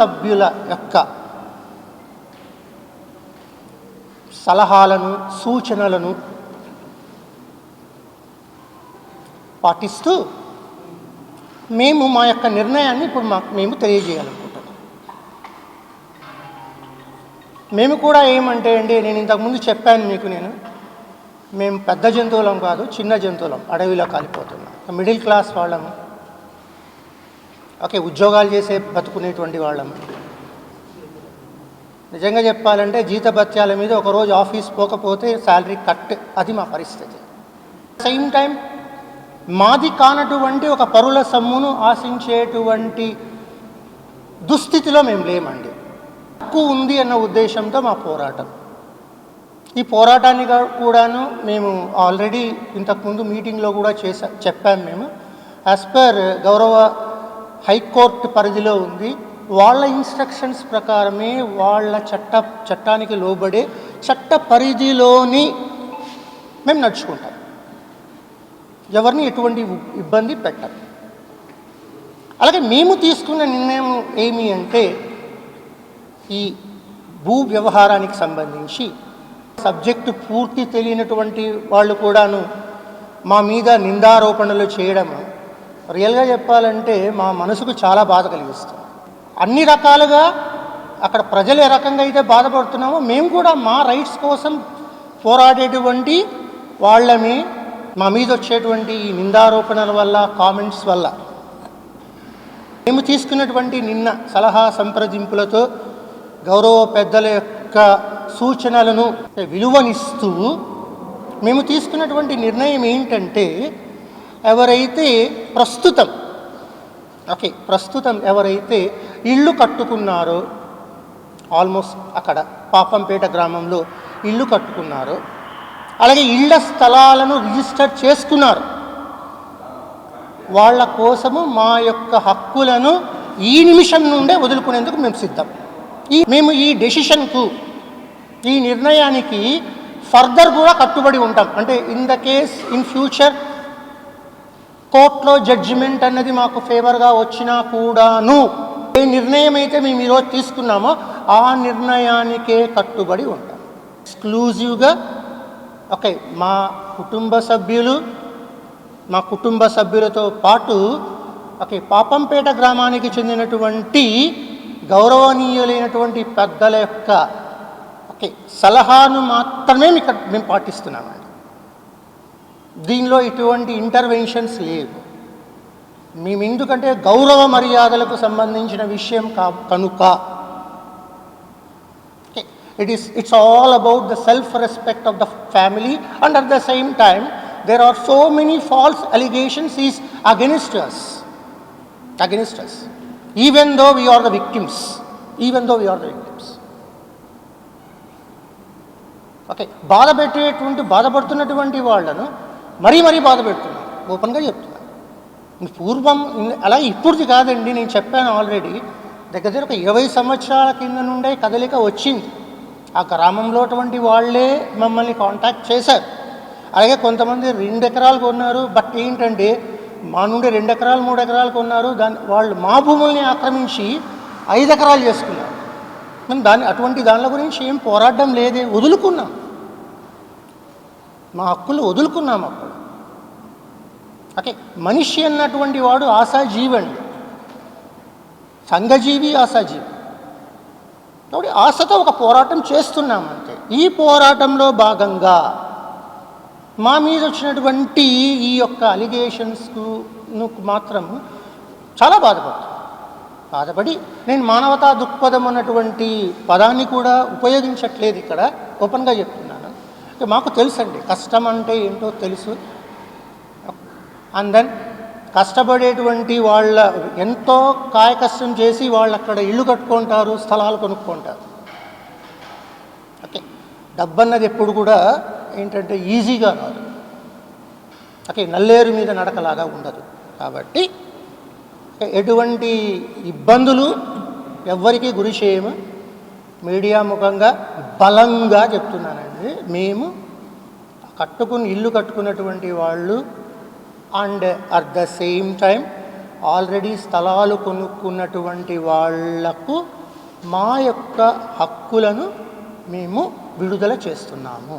సభ్యుల యొక్క సలహాలను సూచనలను పాటిస్తూ మేము మా యొక్క నిర్ణయాన్ని ఇప్పుడు మాకు మేము తెలియజేయాలనుకుంటున్నాం. మేము కూడా ఏమంటే అండి నేను ఇంతకుముందు చెప్పాను మీకు నేను మేము పెద్ద జంతువులం కాదు చిన్న జంతువులం అడవిలో కాలిపోతున్నాం. మిడిల్ క్లాస్ వాళ్ళము. ఓకే ఉద్యోగాలు చేసే బతుకునేటువంటి వాళ్ళం. నిజంగా చెప్పాలంటే జీతభత్యాల మీద ఒకరోజు ఆఫీస్ పోకపోతే శాలరీ కట్. అది మా పరిస్థితి. సేమ్ టైం మాది కానటువంటి ఒక పరుల సమ్మును ఆశించేటువంటి దుస్థితిలో మేము లేమండి. తక్కువ ఉంది అన్న ఉద్దేశంతో మా పోరాటం. ఈ పోరాటాన్ని కూడాను మేము ఆల్రెడీ ఇంతకుముందు మీటింగ్లో కూడా చేసా చెప్పాము మేము. యాజ్ పర్ గౌరవ హైకోర్టు పరిధిలో ఉంది. వాళ్ళ ఇన్స్ట్రక్షన్స్ ప్రకారమే వాళ్ళ చట్ట చట్టానికి లోబడే చట్ట పరిధిలోని మేము నడుచుకుంటాం. ఎవరిని ఎటువంటి ఇబ్బంది పెట్టం. అలాగే మేము తీసుకున్న నిర్ణయం ఏమి అంటే ఈ భూ వ్యవహారానికి సంబంధించి సబ్జెక్టు పూర్తి తెలియనటువంటి వాళ్ళు కూడాను మా మీద నిందారోపణలు చేయడం రియల్గా చెప్పాలంటే మా మనసుకు చాలా బాధ కలిగిస్తుంది. అన్ని రకాలుగా అక్కడ ప్రజలు ఏ రకంగా అయితే బాధపడుతున్నామో మేము కూడా మా రైట్స్ కోసం పోరాడేటువంటి వాళ్ళమే. మా మీద వచ్చేటువంటి ఈ నిందారోపణల వల్ల కామెంట్స్ వల్ల మేము తీసుకున్నటువంటి నిన్న సలహా సంప్రదింపులతో గౌరవ పెద్దల యొక్క సూచనలను విలువనిస్తూ మేము తీసుకున్నటువంటి నిర్ణయం ఏంటంటే ఎవరైతే ప్రస్తుతం ఓకే ప్రస్తుతం ఎవరైతే ఇల్లు కట్టుకున్నారో ఆల్మోస్ట్ అక్కడ పాపంపేట గ్రామంలో ఇల్లు కట్టుకున్నారో అలాగే ఇళ్ళ స్థలాలను రిజిస్టర్ చేసుకున్నారు. వాళ్ళ కోసము మా యొక్క హక్కులను ఈ నిమిషం నుండే వదులుకునేందుకు మేము సిద్ధం. ఈ మేము ఈ డెసిషన్కు ఈ నిర్ణయానికి ఫర్దర్ కూడా కట్టుబడి ఉంటాం. అంటే in the case in future కోర్టులో జడ్జిమెంట్ అన్నది మాకు ఫేవర్గా వచ్చినా కూడాను. ఏ నిర్ణయం అయితే మేము ఈరోజు తీసుకున్నామో ఆ నిర్ణయానికే కట్టుబడి ఉంటాం. ఎక్స్క్లూజివ్గా ఓకే మా కుటుంబ సభ్యులు మా కుటుంబ సభ్యులతో పాటు ఓకే పాపంపేట గ్రామానికి చెందినటువంటి గౌరవనీయులైనటువంటి పెద్దల యొక్క ఓకే సలహాను మాత్రమే ఇక్కడ మేము పాటిస్తున్నామండి. దీనిలో ఇటువంటి ఇంటర్వెన్షన్స్ లేవు. మేము ఎందుకంటే గౌరవ మర్యాదలకు సంబంధించిన విషయం కా కనుక. It is it's all about the self respect of the family and at the same time there are so many false allegations is against us against us even though we are the victims even though we are the victims okay బాధ పెట్టేటువంటి బాధపడుతున్నటువంటి వాళ్ళను మరీ మరీ బాధ పెడుతున్నాను ఓపెన్గా చెప్తున్నాను పూర్వం అలా ఇప్పుడుది కాదండి నేను చెప్పాను ఆల్రెడీ. దగ్గర దగ్గర ఒక ఇరవై సంవత్సరాల కింద నుండే కదలిక వచ్చింది. ఆ గ్రామంలో అటువంటి వాళ్ళే మమ్మల్ని కాంటాక్ట్ చేశారు. అలాగే కొంతమంది రెండు ఎకరాలు కొన్నారు బట్ ఏంటంటే మా నుండి రెండు ఎకరాలు మూడు ఎకరాలు కొన్నారు. దాని వాళ్ళు మా భూముల్ని ఆక్రమించి ఐదు ఎకరాలు చేసుకున్నారు. మేము దాని అటువంటి దానిల గురించి ఏం పోరాడడం లేదే వదులుకున్నాం. మా హక్కులు వదులుకున్నాం అప్పుడు. ఓకే మనిషి అన్నటువంటి వాడు ఆశాజీవి అండి. సంఘజీవి ఆశాజీవి. కాబట్టి ఆశతో ఒక పోరాటం చేస్తున్నాం అంతే. ఈ పోరాటంలో భాగంగా మా మీద వచ్చినటువంటి ఈ యొక్క అలిగేషన్స్కు మాత్రం చాలా బాధపడుతుంది బాధపడి నేను మానవతా దృక్పథం అన్నటువంటి పదాన్ని కూడా ఉపయోగించట్లేదు ఇక్కడ. ఓపెన్గా చెప్తున్నాను మాకు తెలుసండి. కష్టం అంటే ఏంటో తెలుసు. అండ్ దెన్ కష్టపడేటువంటి వాళ్ళ ఎంతో కాయ కష్టం చేసి వాళ్ళు అక్కడ ఇల్లు కట్టుకుంటారు స్థలాలు కొనుక్కుంటారు. ఓకే డబ్బన్నది ఎప్పుడు కూడా ఏంటంటే ఈజీగా రాదు ఓకే నల్లేరు మీద నడకలాగా ఉండదు. కాబట్టి ఎటువంటి ఇబ్బందులు ఎవ్వరికీ గురి చేయము మీడియా ముఖంగా బలంగా చెప్తున్నానండి మేము కట్టుకుని ఇల్లు కట్టుకున్నటువంటి వాళ్ళు and at the same time already స్థలాలు కొనుక్కున్నటువంటి వాళ్ళకు మా యొక్క హక్కులను మేము విడుదల చేస్తున్నాము.